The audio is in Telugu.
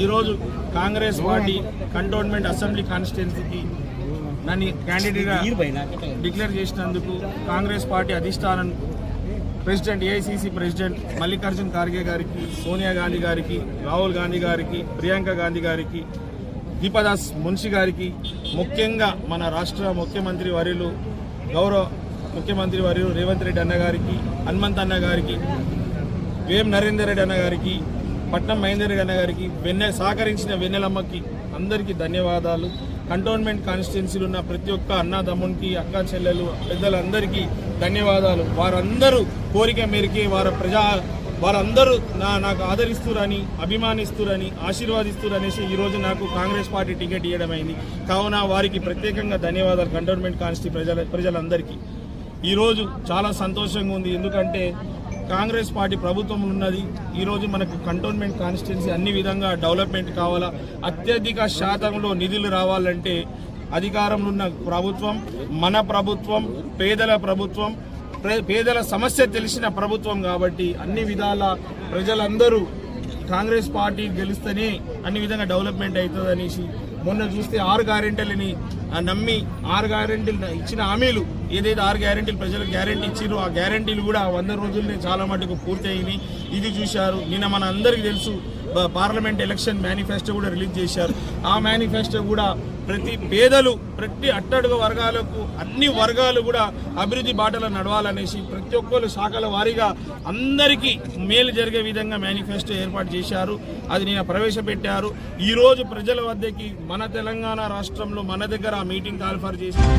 ఈరోజు కాంగ్రెస్ పార్టీ కంటోన్మెంట్ అసెంబ్లీ కాన్స్టిట్యున్సీకి నన్ను క్యాండిడేట్గా డిక్లేర్ చేసినందుకు కాంగ్రెస్ పార్టీ అధిష్టానం president AICC president Mallikarjun Kharge గారికి సోనియా గాంధీ గారికి రాహుల్ గాంధీ గారికి ప్రియాంక గాంధీ గారికి దీపదాస్ మున్షి గారికి ముఖ్యంగా మన రాష్ట్ర ముఖ్యమంత్రి వర్యులు గౌరవ ముఖ్యమంత్రి వర్యులు రేవంత్ రెడ్డి అన్న గారికి హనుమంత్ అన్న గారికి వేం నరేందర్ రెడ్డి అన్న గారికి పట్నం మహేందర్ గన్న గారికి వెన్నె సహకరించిన వెన్నెలమ్మకి అందరికీ ధన్యవాదాలు. కంటోన్మెంట్ కాన్స్టిట్యున్సీలు ఉన్న ప్రతి ఒక్క అన్నదమ్మునికి అక్క చెల్లెలు పెద్దలందరికీ ధన్యవాదాలు. వారందరూ కోరిక మేరకే వారి ప్రజా వారందరూ నా నాకు ఆదరిస్తురని అభిమానిస్తురని ఆశీర్వాదిస్తురనేసి ఈరోజు నాకు కాంగ్రెస్ పార్టీ టికెట్ ఇవ్వడమైంది కావున వారికి ప్రత్యేకంగా ధన్యవాదాలు కంటోన్మెంట్ కాన్స్టి ప్రజల ప్రజలందరికీ. ఈరోజు చాలా సంతోషంగా ఉంది. ఎందుకంటే కాంగ్రెస్ పార్టీ ప్రభుత్వం ఉన్నది. ఈరోజు మనకు కంటోన్మెంట్ కాన్స్టిట్యున్సీ అన్ని విధంగా డెవలప్మెంట్ కావాలా? అత్యధిక శాతంలో నిధులు రావాలంటే అధికారంలో ఉన్న ప్రభుత్వం మన ప్రభుత్వం పేదల ప్రభుత్వం పేదల సమస్య తెలిసిన ప్రభుత్వం కాబట్టి అన్ని విధాల ప్రజలందరూ కాంగ్రెస్ పార్టీ గెలిస్తేనే అన్ని విధంగా డెవలప్మెంట్ అవుతుంది అనేసి మొన్న చూస్తే ఆరు గ్యారెంటీలని నమ్మి ఆరు గ్యారెంటీలు ఇచ్చిన హామీలు ఏదైతే ఆరు గ్యారెంటీలు ప్రజలకు గ్యారెంటీ ఇచ్చిరో ఆ గ్యారెంటీలు కూడా వంద రోజుల్లోనే చాలా మటుకు పూర్తయినాయి. ఇది చూశారు. నిన్న మన అందరికీ తెలుసు పార్లమెంట్ ఎలక్షన్ మేనిఫెస్టో కూడా రిలీజ్ చేశారు. ఆ మేనిఫెస్టో కూడా ప్రతి పేదలు ప్రతి అట్టడుగు వర్గాలకు అన్ని వర్గాలు కూడా అభివృద్ధి బాటలో నడవాలనేసి ప్రతి ఒక్కరు శాఖల వారీగా అందరికీ మేలు జరిగే విధంగా మేనిఫెస్టో ఏర్పాటు చేశారు. అది నేను ప్రవేశపెట్టారు. ఈరోజు ప్రజల వద్దకి మన తెలంగాణ రాష్ట్రంలో మన దగ్గర ఆ మీటింగ్ కాల్ఫర్ చేశారు